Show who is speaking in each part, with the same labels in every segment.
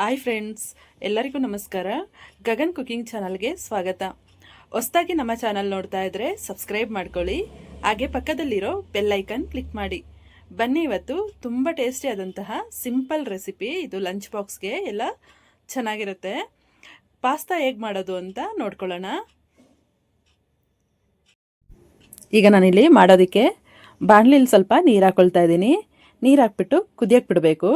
Speaker 1: Hi friends ಎಲ್ಲರಿಗೂ ನಮಸ್ಕಾರ. Gagan cooking ಚಾನಲ್ಗೆ ಸ್ವಾಗತ. ಹೊಸದಾಗಿ ನಮ್ಮ ಚಾನಲ್ ನೋಡ್ತಾ ಇದ್ರೆ ಸಬ್ಸ್ಕ್ರೈಬ್ ಮಾಡ್ಕೊಳ್ಳಿ. ಹಾಗೆ ಪಕ್ಕದಲ್ಲಿರೋ ಬೆಲ್ಲೈಕನ್ ಕ್ಲಿಕ್ ಮಾಡಿ. ಬನ್ನಿ ಇವತ್ತು ತುಂಬ ಟೇಸ್ಟಿ ಆದಂತಹ ಸಿಂಪಲ್ ರೆಸಿಪಿ ಇದು ಲಂಚ್ ಬಾಕ್ಸ್ಗೆ ಎಲ್ಲ ಚೆನ್ನಾಗಿರುತ್ತೆ. ಪಾಸ್ತಾ ಹೇಗೆ ಮಾಡೋದು ಅಂತ ನೋಡ್ಕೊಳ್ಳೋಣ. ಈಗ ನಾನಿಲ್ಲಿ ಮಾಡೋದಕ್ಕೆ ಬಾಣಲಿಲಿ ಸ್ವಲ್ಪ ನೀರು ಹಾಕ್ಕೊಳ್ತಾ ಇದ್ದೀನಿ. ನೀರು ಹಾಕ್ಬಿಟ್ಟು ಕುದಿಯಕ್ಕೆ ಬಿಡಬೇಕು.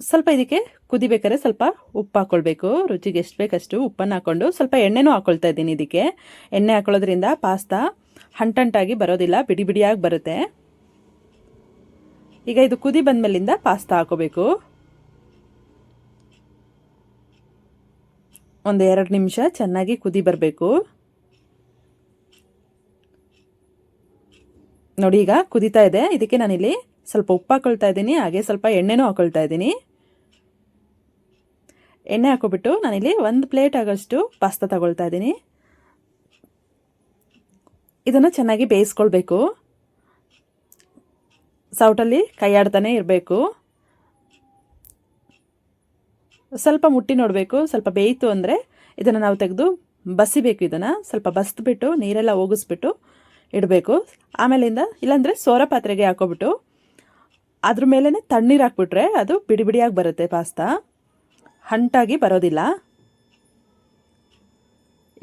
Speaker 1: ಸ್ವಲ್ಪ ಇದಕ್ಕೆ ಕುದಿಬೇಕಾದ್ರೆ ಸ್ವಲ್ಪ ಉಪ್ಪು ಹಾಕ್ಕೊಳ್ಬೇಕು ರುಚಿಗೆ ಎಷ್ಟು ಬೇಕಷ್ಟು ಉಪ್ಪನ್ನು ಹಾಕ್ಕೊಂಡು ಸ್ವಲ್ಪ ಎಣ್ಣೆನೂ ಹಾಕ್ಕೊಳ್ತಾ ಇದ್ದೀನಿ ಇದಕ್ಕೆ. ಎಣ್ಣೆ ಹಾಕೊಳ್ಳೋದ್ರಿಂದ ಪಾಸ್ತಾ ಹಂಟಂಟಾಗಿ ಬರೋದಿಲ್ಲ, ಬಿಡಿ ಬಿಡಿಯಾಗಿ ಬರುತ್ತೆ. ಈಗ ಇದು ಕುದಿ ಬಂದಮೇಲಿಂದ ಪಾಸ್ತಾ ಹಾಕೋಬೇಕು. ಒಂದು ಎರಡು ನಿಮಿಷ ಚೆನ್ನಾಗಿ ಕುದಿ ಬರಬೇಕು. ನೋಡಿ ಈಗ ಕುದಿತಾ ಇದೆ. ಇದಕ್ಕೆ ನಾನಿಲ್ಲಿ ಸ್ವಲ್ಪ ಉಪ್ಪು ಹಾಕೊಳ್ತಾ ಇದ್ದೀನಿ, ಹಾಗೆ ಸ್ವಲ್ಪ ಎಣ್ಣೆನೂ ಹಾಕೊಳ್ತಾ ಇದ್ದೀನಿ. ಎಣ್ಣೆ ಹಾಕೊಬಿಟ್ಟು ನಾನಿಲ್ಲಿ ಒಂದು ಪ್ಲೇಟ್ ಆಗೋಷ್ಟು ಪಾಸ್ತಾ ತಗೊಳ್ತಾ ಇದ್ದೀನಿ. ಇದನ್ನು ಚೆನ್ನಾಗಿ ಬೇಯಿಸ್ಕೊಳ್ಬೇಕು. ಸೌಟಲ್ಲಿ ಕೈಯಾಡ್ತಾನೆ ಇರಬೇಕು. ಸ್ವಲ್ಪ ಮುಟ್ಟಿ ನೋಡಬೇಕು, ಸ್ವಲ್ಪ ಬೇಯಿತು ಅಂದರೆ ಇದನ್ನು ನಾವು ತೆಗೆದು ಬಸಿಬೇಕು ಇದನ್ನು. ಸ್ವಲ್ಪ ಬಸ್ದುಬಿಟ್ಟು ನೀರೆಲ್ಲ ಹೋಗಿಸ್ಬಿಟ್ಟು ಇಡಬೇಕು. ಆಮೇಲಿಂದ ಇಲ್ಲಾಂದರೆ ಸೋರ ಪಾತ್ರೆಗೆ ಹಾಕೋಬಿಟ್ಟು ಅದ್ರ ಮೇಲೇ ತಣ್ಣೀರು ಹಾಕ್ಬಿಟ್ರೆ ಅದು ಬಿಡಿ ಬಿಡಿಯಾಗಿ ಬರುತ್ತೆ ಪಾಸ್ತಾ. ಹಂಟಾಗಿ ಬರೋದಿಲ್ಲ.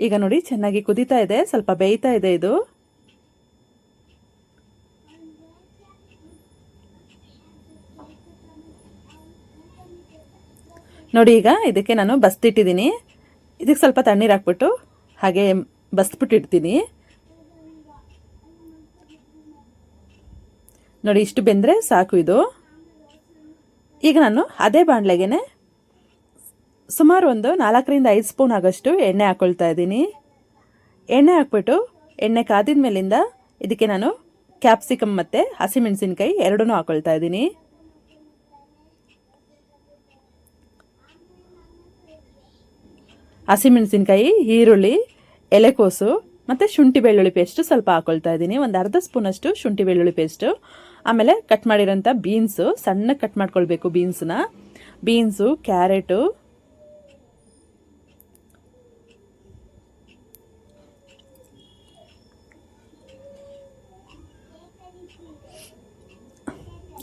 Speaker 1: ಈಗ ನೋಡಿ, ಚೆನ್ನಾಗಿ ಕುದೀತಾ ಇದೆ. ಸ್ವಲ್ಪ ಬೇಯ್ತಾ ಇದೆ ಇದು. ನೋಡಿ ಈಗ ಇದಕ್ಕೆ ನಾನು ಬಸ್ತಿಟ್ಟಿದ್ದೀನಿ. ಇದಕ್ಕೆ ಸ್ವಲ್ಪ ತಣ್ಣೀರು ಹಾಕ್ಬಿಟ್ಟು ಹಾಗೆ ಬಸ್ಬಿಟ್ಟು ಇಡ್ತೀನಿ ನೋಡಿ, ಇಷ್ಟು ಬೆಂದರೆ ಸಾಕು ಇದು. ಈಗ ನಾನು ಅದೇ ಬಾಣಲೆಗೆ ಸುಮಾರು ಒಂದು ನಾಲ್ಕರಿಂದ ಐದು ಸ್ಪೂನ್ ಆಗೋಷ್ಟು ಎಣ್ಣೆ ಹಾಕ್ಕೊಳ್ತಾ ಇದ್ದೀನಿ. ಎಣ್ಣೆ ಹಾಕ್ಬಿಟ್ಟು ಎಣ್ಣೆ ಕಾದಿದ ಮೇಲಿಂದ ಇದಕ್ಕೆ ನಾನು ಕ್ಯಾಪ್ಸಿಕಮ್ ಮತ್ತು ಹಸಿಮೆಣಸಿನ್ಕಾಯಿ ಎರಡೂ ಹಾಕ್ಕೊಳ್ತಾ ಇದ್ದೀನಿ. ಹಸಿಮೆಣಸಿನ್ಕಾಯಿ, ಈರುಳ್ಳಿ, ಎಲೆಕೋಸು ಮತ್ತು ಶುಂಠಿ ಬೆಳ್ಳುಳ್ಳಿ ಪೇಸ್ಟು ಸ್ವಲ್ಪ ಹಾಕ್ಕೊಳ್ತಾ ಇದ್ದೀನಿ. ಒಂದು ಅರ್ಧ ಸ್ಪೂನಷ್ಟು ಶುಂಠಿ ಬೆಳ್ಳುಳ್ಳಿ ಪೇಸ್ಟು. ಆಮೇಲೆ ಕಟ್ ಮಾಡಿರೋಂಥ ಬೀನ್ಸು ಸಣ್ಣ ಕಟ್ ಮಾಡ್ಕೊಳ್ಬೇಕು ಬೀನ್ಸ್ನ ಬೀನ್ಸು ಕ್ಯಾರೆಟು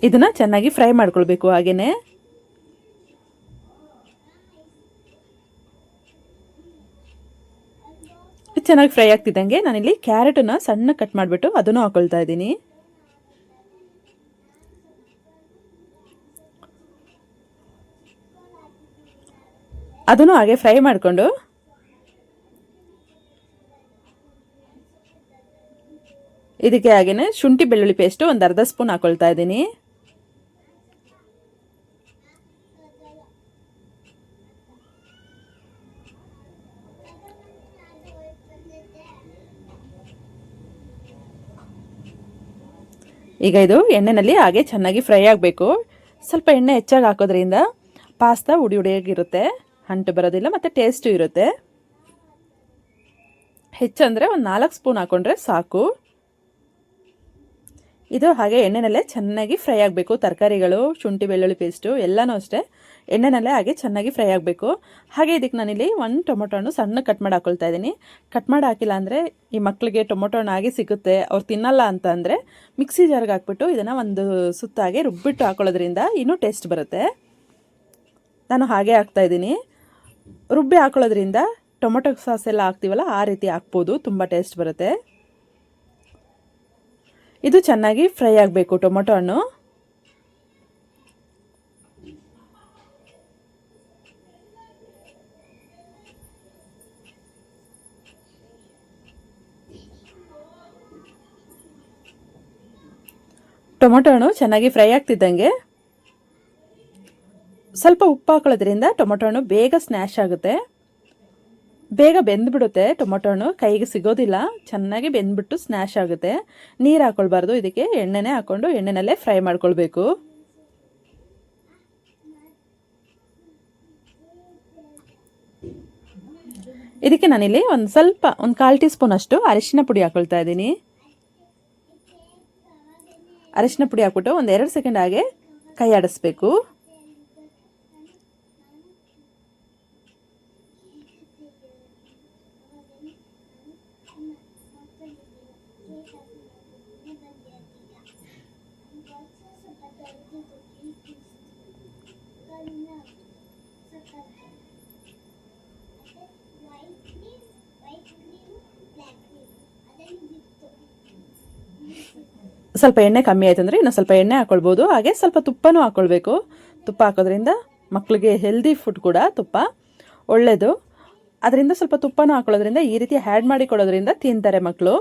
Speaker 1: ಇದನ್ನ ಚೆನ್ನಾಗಿ ಫ್ರೈ ಮಾಡ್ಕೊಳ್ಬೇಕು ಹಾಗೇನೆ. ಚೆನ್ನಾಗಿ ಫ್ರೈ ಆಗ್ತಿದ್ದಂಗೆ ನಾನಿಲ್ಲಿ ಕ್ಯಾರೆಟನ್ನು ಸಣ್ಣ ಕಟ್ ಮಾಡಿಬಿಟ್ಟು ಅದನ್ನು ಹಾಕೊಳ್ತಾ ಇದ್ದೀನಿ. ಅದನ್ನು ಹಾಗೆ ಫ್ರೈ ಮಾಡಿಕೊಂಡು ಇದಕ್ಕೆ ಹಾಗೇನೆ ಶುಂಠಿ ಬೆಳ್ಳುಳ್ಳಿ ಪೇಸ್ಟು ಒಂದು ಅರ್ಧ ಸ್ಪೂನ್ ಹಾಕೊಳ್ತಾ ಇದ್ದೀನಿ. ಈಗ ಇದು ಎಣ್ಣೆಯಲ್ಲಿ ಹಾಗೆ ಚೆನ್ನಾಗಿ ಫ್ರೈ ಆಗಬೇಕು. ಸ್ವಲ್ಪ ಎಣ್ಣೆ ಹೆಚ್ಚಾಗಿ ಹಾಕೋದ್ರಿಂದ ಪಾಸ್ತಾ ಉಡಿ ಉಡಿಯಾಗಿರುತ್ತೆ. ಅಂಟು ಬರೋದಿಲ್ಲ, ಮತ್ತು ಟೇಸ್ಟು ಇರುತ್ತೆ. ಹೆಚ್ಚಂದರೆ ಒಂದು ನಾಲ್ಕು ಸ್ಪೂನ್ ಹಾಕ್ಕೊಂಡ್ರೆ ಸಾಕು. ಇದು ಹಾಗೆ ಎಣ್ಣೆನಲ್ಲೇ ಚೆನ್ನಾಗಿ ಫ್ರೈ ಆಗಬೇಕು. ತರಕಾರಿಗಳು, ಶುಂಠಿ, ಬೆಳ್ಳುಳ್ಳಿ ಪೇಸ್ಟು ಎಲ್ಲನೂ ಅಷ್ಟೇ ಎಣ್ಣೆನಲ್ಲೇ ಹಾಗೆ ಚೆನ್ನಾಗಿ ಫ್ರೈ ಆಗಬೇಕು. ಹಾಗೆ ಇದಕ್ಕೆ ನಾನಿಲ್ಲಿ ಒಂದು ಟೊಮೊಟೊ ಹಣ್ಣು ಸಣ್ಣ ಕಟ್ ಮಾಡಿ ಹಾಕೊಳ್ತಾ ಇದ್ದೀನಿ. ಕಟ್ ಮಾಡಿ ಹಾಕಿಲ್ಲ ಅಂದರೆ ಈ ಮಕ್ಕಳಿಗೆ ಟೊಮೊಟೊ ಹಣ್ಣು ಹಾಗೆ ಸಿಗುತ್ತೆ, ಅವ್ರು ತಿನ್ನಲ್ಲ ಅಂತ ಅಂದರೆ ಮಿಕ್ಸಿ ಜಾರ್ಗೆ ಹಾಕ್ಬಿಟ್ಟು ಇದನ್ನು ಒಂದು ಸುತ್ತಾಗೆ ರುಬ್ಬಿಟ್ಟು ಹಾಕೊಳ್ಳೋದ್ರಿಂದ ಇನ್ನೂ ಟೇಸ್ಟ್ ಬರುತ್ತೆ. ನಾನು ಹಾಗೆ ಹಾಕ್ತಾಯಿದ್ದೀನಿ ರುಬ್ಬಿ ಹಾಕೊಳ್ಳೋದ್ರಿಂದ ಟೊಮೊಟೊ ಸಾಸ್ ಎಲ್ಲ ಹಾಕ್ತೀವಲ್ಲ, ಆ ರೀತಿ ಹಾಕ್ಬೋದು. ತುಂಬ ಟೇಸ್ಟ್ ಬರುತ್ತೆ. ಇದು ಚೆನ್ನಾಗಿ ಫ್ರೈ ಆಗಬೇಕು ಟೊಮೊಟೊ ಹಣ್ಣು. ಟೊಮೊಟೊ ಹಣ್ಣು ಚೆನ್ನಾಗಿ ಫ್ರೈ ಆಗ್ತಿದ್ದಂಗೆ ಸ್ವಲ್ಪ ಉಪ್ಪು ಹಾಕೊಳ್ಳೋದ್ರಿಂದ ಟೊಮೊಟೊ ಹಣ್ಣು ಬೇಗ ಸ್ನ್ಯಾಶ್ ಆಗುತ್ತೆ. ಬೇಗ ಬೆಂದ್ಬಿಡುತ್ತೆ ಟೊಮೊಟೊ ಹಣ್ಣು. ಕೈಗೆ ಸಿಗೋದಿಲ್ಲ. ಚೆನ್ನಾಗಿ ಬೆಂದ್ಬಿಟ್ಟು ಸ್ನ್ಯಾಶ್ ಆಗುತ್ತೆ. ನೀರು ಹಾಕೊಳ್ಬಾರ್ದು. ಇದಕ್ಕೆ ಎಣ್ಣೆನೇ ಹಾಕ್ಕೊಂಡು ಎಣ್ಣೆನಲ್ಲೇ ಫ್ರೈ ಮಾಡ್ಕೊಳ್ಬೇಕು. ಇದಕ್ಕೆ ನಾನಿಲ್ಲಿ ಒಂದು ಸ್ವಲ್ಪ, ಒಂದು ಕಾಲು ಟೀ ಸ್ಪೂನ್ ಅಷ್ಟು ಅರಿಶಿನ ಪುಡಿ ಹಾಕೊಳ್ತಾ ಇದ್ದೀನಿ. ಅರಿಶಿನ ಪುಡಿ ಹಾಕ್ಬಿಟ್ಟು ಒಂದು ಎರಡು ಸೆಕೆಂಡ್ ಹಾಗೆ ಕೈ ಆಡಿಸ್ಬೇಕು. ಸ್ವಲ್ಪ ಎಣ್ಣೆ ಕಮ್ಮಿ ಆಯ್ತು ಅಂದರೆ ಇನ್ನು ಸ್ವಲ್ಪ ಎಣ್ಣೆ ಹಾಕ್ಕೊಳ್ಬೋದು ಹಾಗೆ ಸ್ವಲ್ಪ ತುಪ್ಪನೂ ಹಾಕ್ಕೊಳ್ಬೇಕು ತುಪ್ಪ ಹಾಕೋದ್ರಿಂದ ಮಕ್ಕಳಿಗೆ ಹೆಲ್ದಿ ಫುಡ್ ಕೂಡ ತುಪ್ಪ ಒಳ್ಳೆಯದು ಅದರಿಂದ ಸ್ವಲ್ಪ ತುಪ್ಪನೂ ಹಾಕೊಳ್ಳೋದ್ರಿಂದ ಈ ರೀತಿ ಹ್ಯಾಡ್ ಮಾಡಿ ತಿಂತಾರೆ ಮಕ್ಕಳು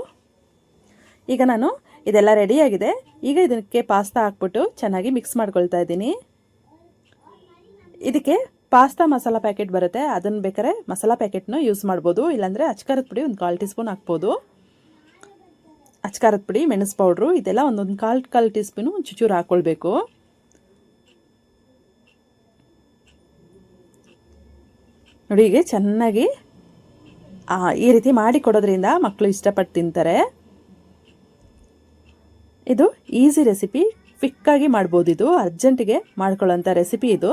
Speaker 1: ಈಗ ನಾನು ಇದೆಲ್ಲ ರೆಡಿಯಾಗಿದೆ ಈಗ ಇದಕ್ಕೆ ಪಾಸ್ತಾ ಹಾಕ್ಬಿಟ್ಟು ಚೆನ್ನಾಗಿ ಮಿಕ್ಸ್ ಮಾಡ್ಕೊಳ್ತಾ ಇದ್ದೀನಿ. ಇದಕ್ಕೆ ಪಾಸ್ತಾ ಮಸಾಲ ಪ್ಯಾಕೆಟ್ ಬರುತ್ತೆ. ಅದನ್ನು ಬೇಕಾದ್ರೆ ಮಸಾಲ ಪ್ಯಾಕೆಟ್ನೂ ಯೂಸ್ ಮಾಡ್ಬೋದು. ಇಲ್ಲಾಂದರೆ ಅಚ್ಕಾರದ ಪುಡಿ ಒಂದು ಕಾಲು ಟೀ ಸ್ಪೂನ್ ಹಾಕ್ಬೋದು. ಅಚ್ಕಾರದ ಪುಡಿ, ಮೆಣಸು ಪೌಡ್ರು ಇದೆಲ್ಲ ಒಂದೊಂದು ಕಾಲು ಕಾಲು ಟೀ ಸ್ಪೂನು ಚೂಚೂರು ಹಾಕ್ಕೊಳ್ಬೇಕು ನೋಡಿ, ಹೀಗೆ ಚೆನ್ನಾಗಿ ಈ ರೀತಿ ಮಾಡಿ ಕೊಡೋದ್ರಿಂದ ಮಕ್ಕಳು ಇಷ್ಟಪಟ್ಟು ತಿಂತಾರೆ. ಇದು ಈಸಿ ರೆಸಿಪಿ ಕ್ವಿಕ್ಕಾಗಿ ಮಾಡ್ಬೋದು ಇದು ಅರ್ಜೆಂಟಿಗೆ ಮಾಡ್ಕೊಳ್ಳೋಂಥ ರೆಸಿಪಿ ಇದು.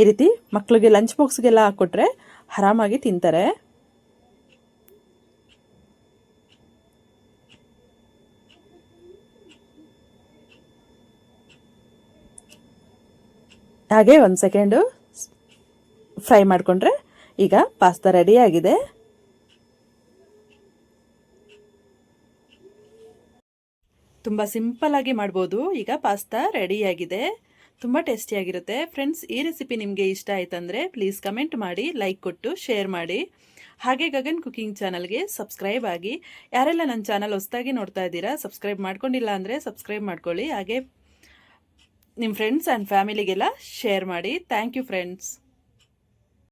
Speaker 1: ಈ ರೀತಿ ಮಕ್ಕಳಿಗೆ ಲಂಚ್ ಬಾಕ್ಸ್ಗೆಲ್ಲ ಹಾಕ್ಕೊಟ್ರೆ ಆರಾಮಾಗಿ ತಿಂತಾರೆ. ಹಾಗೆ ಒಂದು ಸೆಕೆಂಡು ಫ್ರೈ ಮಾಡಿಕೊಂಡ್ರೆ ಈಗ ಪಾಸ್ತಾ ರೆಡಿಯಾಗಿದೆ ತುಂಬ ಸಿಂಪಲ್ಲಾಗಿ ಮಾಡ್ಬೋದು. ಈಗ ಪಾಸ್ತಾ ರೆಡಿಯಾಗಿದೆ ತುಂಬ ಟೇಸ್ಟಿಯಾಗಿರುತ್ತೆ ಫ್ರೆಂಡ್ಸ್ ಈ ರೆಸಿಪಿ ನಿಮಗೆ ಇಷ್ಟ ಆಯ್ತಂದರೆ ಪ್ಲೀಸ್ ಕಮೆಂಟ್ ಮಾಡಿ ಲೈಕ್ ಕೊಟ್ಟು ಶೇರ್ ಮಾಡಿ. ಹಾಗೆ ಗಗನ್ ಕುಕಿಂಗ್ ಚಾನಲ್ಗೆ ಸಬ್ಸ್ಕ್ರೈಬ್ ಆಗಿ. ಯಾರೆಲ್ಲ ನನ್ನ ಚಾನಲ್ ಹೊಸ್ದಾಗಿ ನೋಡ್ತಾ ಇದ್ದೀರಾ ಸಬ್ಸ್ಕ್ರೈಬ್ ಮಾಡ್ಕೊಂಡಿಲ್ಲ ಅಂದರೆ ಸಬ್ಸ್ಕ್ರೈಬ್ ಮಾಡ್ಕೊಳ್ಳಿ. ಹಾಗೆ ನಿಮ್ಮ ಫ್ರೆಂಡ್ಸ್ ಆ್ಯಂಡ್ ಫ್ಯಾಮಿಲಿಗೆಲ್ಲ ಶೇರ್ ಮಾಡಿ. Thank you friends